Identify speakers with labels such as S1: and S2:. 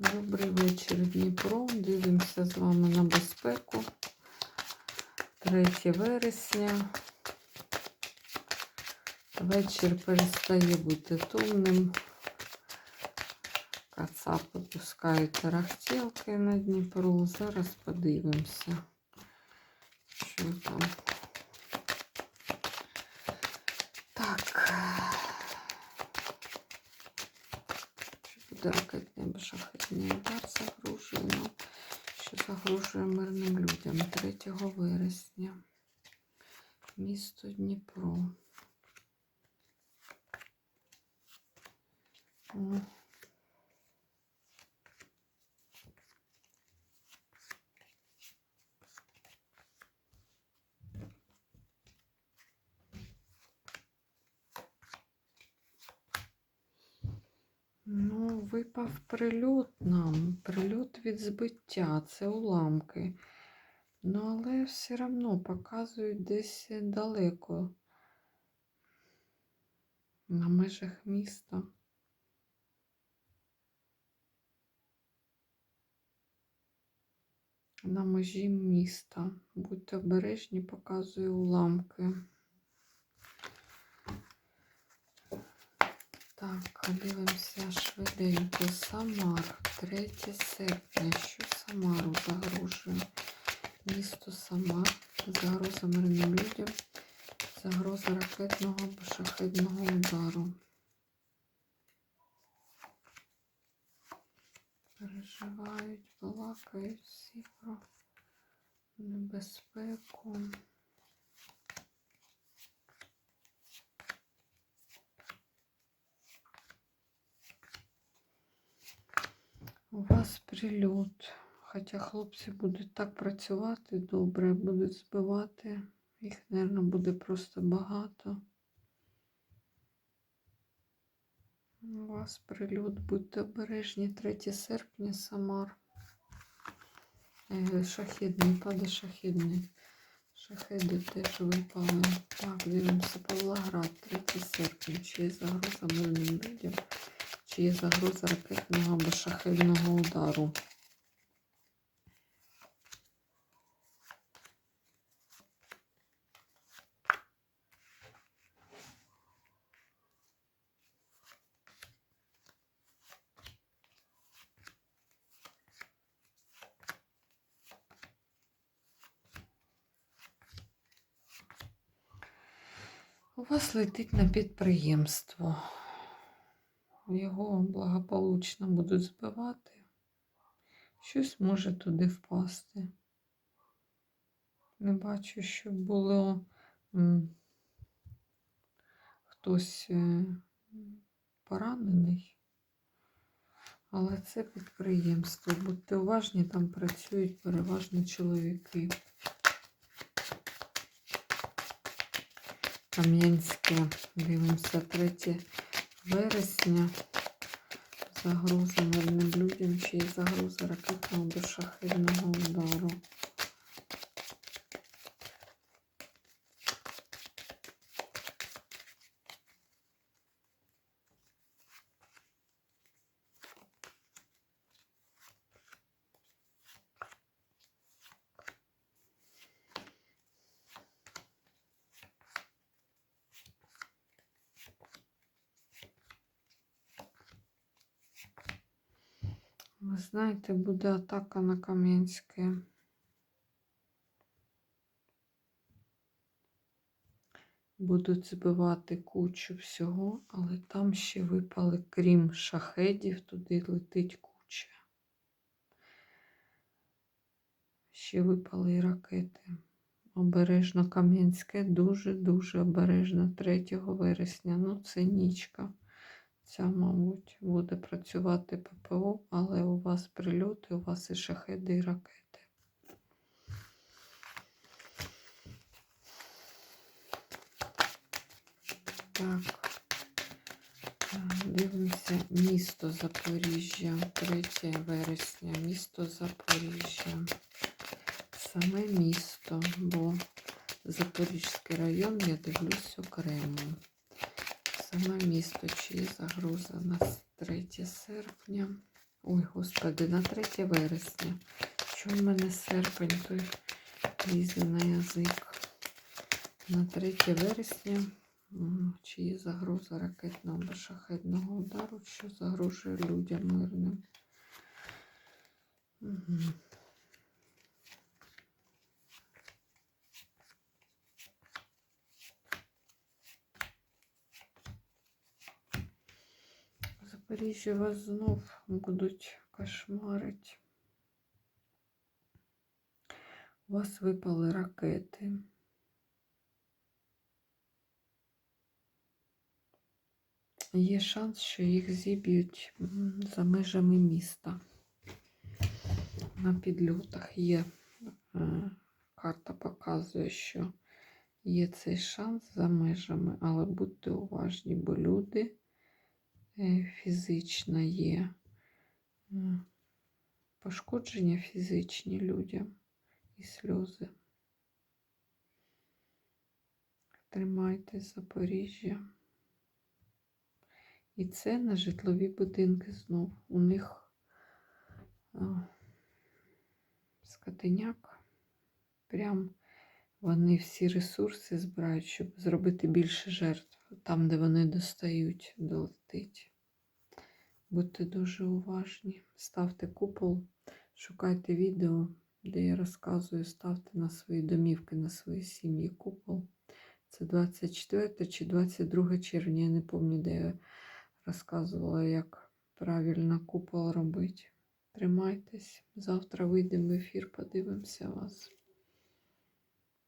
S1: Добрий вечір, Дніпро. Дивимося з вами на безпеку. 3 вересня. Вечір перестає бути тумним. Кацапи пускають тарахтілки на Дніпро. Зараз подивимося, що там. Так. Або шахетний удар загрожує що загрожує мирним людям 3 вересня. Місто Дніпро. О. Ну, випав прильот нам, прильот від збиття, це уламки. Ну, але все одно показують десь далеко, на межах міста. На межі міста. Будьте обережні, показує уламки. Так, дивимося швиденько. Самар, 3 серпня. Що Самару загрожує? Місто Самар, загроза мирним людям, загроза ракетного або шахедного удару. Переживають, балакають всі про небезпеку. У вас прильот. Хоча хлопці будуть так працювати добре, будуть збивати. Їх, мабуть, буде просто багато. У вас прильот, будьте обережні, 3 серпня, Самар. Е, Шахідний, паде шахідний. Шахеди теж випали. Так, дивимося, Павлоград, 3 серпня. Чи є загроза мирним людям? Чи є загроза ракетного або шахедного удару? У вас летить на підприємство. Його благополучно будуть збивати. Щось може туди впасти. Не бачу, щоб було хтось е, поранений. Але це підприємство. Будьте уважні, там працюють переважно чоловіки. Кам'янське. Дивимося 3 вересня. Загроза мирним людям, чи загроза ракетного або шахедного удару. Ви знаєте, буде атака на Кам'янське. Будуть збивати кучу всього, але там ще випали, крім шахедів, туди летить куча. Ще випали і ракети. Обережно Кам'янське, дуже-дуже обережно 3 вересня. Ну, це нічка. Ця, мабуть, буде працювати ППО, але у вас прильоти, у вас і шахеди, і ракети. Так, дивимося місто Запоріжжя, 3 вересня, місто Запоріжжя. Саме місто, бо Запорізький район я дивлюсь окремо. Саме місто, чи є загроза на 3 серпня. Ой, господи, на 3 вересня. Що в мене серпень той лізе на язик? На 3 вересня. м, Чи є загроза ракетного або шахетного удару, що загрожує людям мирним? Угу. Запоріжжя вас знов будуть кошмарити. У вас випали ракети. Є шанс, що їх зіб'ють за межами міста. На підльотах є е, карта показує, що є цей шанс за межами, але будьте уважні, бо люди е, фізично є е, пошкодження фізичні людям і сльози. Тримайтесь Запоріжжя. І це на житлові будинки знов. У них а, скотиняк. Прям вони всі ресурси збирають, щоб зробити більше жертв там, де вони достають, долетить. Будьте дуже уважні. Ставте купол, шукайте відео, де я розказую, ставте на свої домівки, на свої сім'ї купол. Це 24 чи 22 червня, я не пам'ятаю, де я розказувала, як правильно купол робити. Тримайтесь. Завтра вийдемо в ефір, подивимося вас.